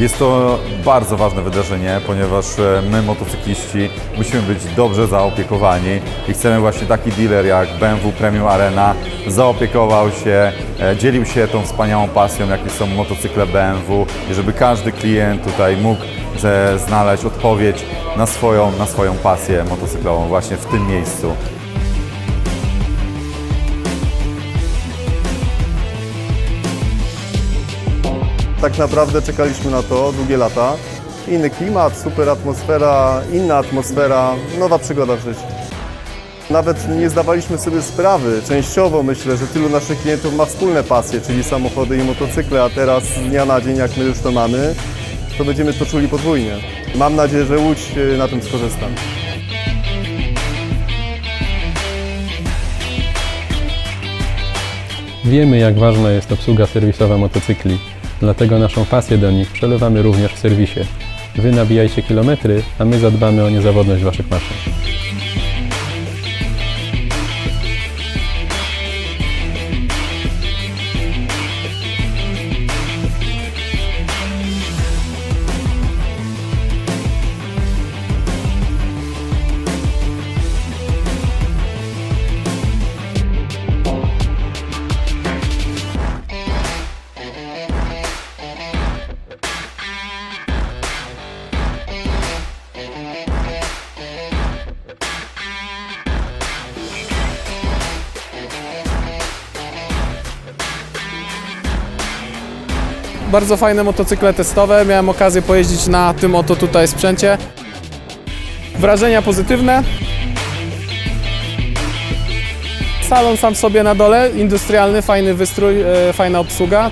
Jest to bardzo ważne wydarzenie, ponieważ e, my, motocykliści, musimy być dobrze zaopiekowani i chcemy właśnie taki dealer jak BMW Premium Arena zaopiekował się, e, dzielił się tą wspaniałą pasją, jakie są motocykle BMW i żeby każdy klient tutaj mógł znaleźć odpowiedź na swoją, na swoją pasję motocyklową właśnie w tym miejscu. Tak naprawdę czekaliśmy na to długie lata. Inny klimat, super atmosfera, inna atmosfera, nowa przygoda w życiu. Nawet nie zdawaliśmy sobie sprawy, częściowo myślę, że tylu naszych klientów ma wspólne pasje, czyli samochody i motocykle, a teraz z dnia na dzień, jak my już to mamy, to będziemy to czuli podwójnie. Mam nadzieję, że Łódź y, na tym skorzysta. Wiemy, jak ważna jest obsługa serwisowa motocykli, dlatego naszą pasję do nich przelewamy również w serwisie. Wy nabijajcie kilometry, a my zadbamy o niezawodność Waszych maszyn. Bardzo fajne motocykle testowe. Miałem okazję pojeździć na tym oto tutaj sprzęcie. Wrażenia pozytywne. Salon sam sobie na dole, industrialny, fajny wystrój, e, fajna obsługa.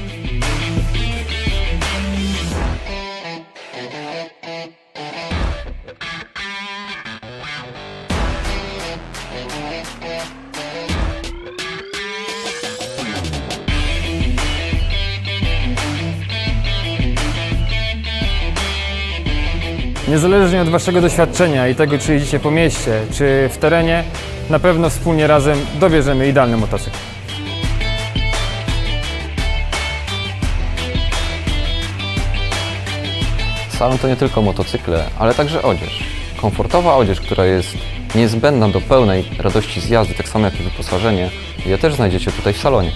Niezależnie od Waszego doświadczenia i tego, czy jeździcie po mieście, czy w terenie, na pewno wspólnie razem dobierzemy idealny motocykl. Salon to nie tylko motocykle, ale także odzież. Komfortowa odzież, która jest niezbędna do pełnej radości z jazdy, tak samo jak i wyposażenie, je też znajdziecie tutaj w salonie.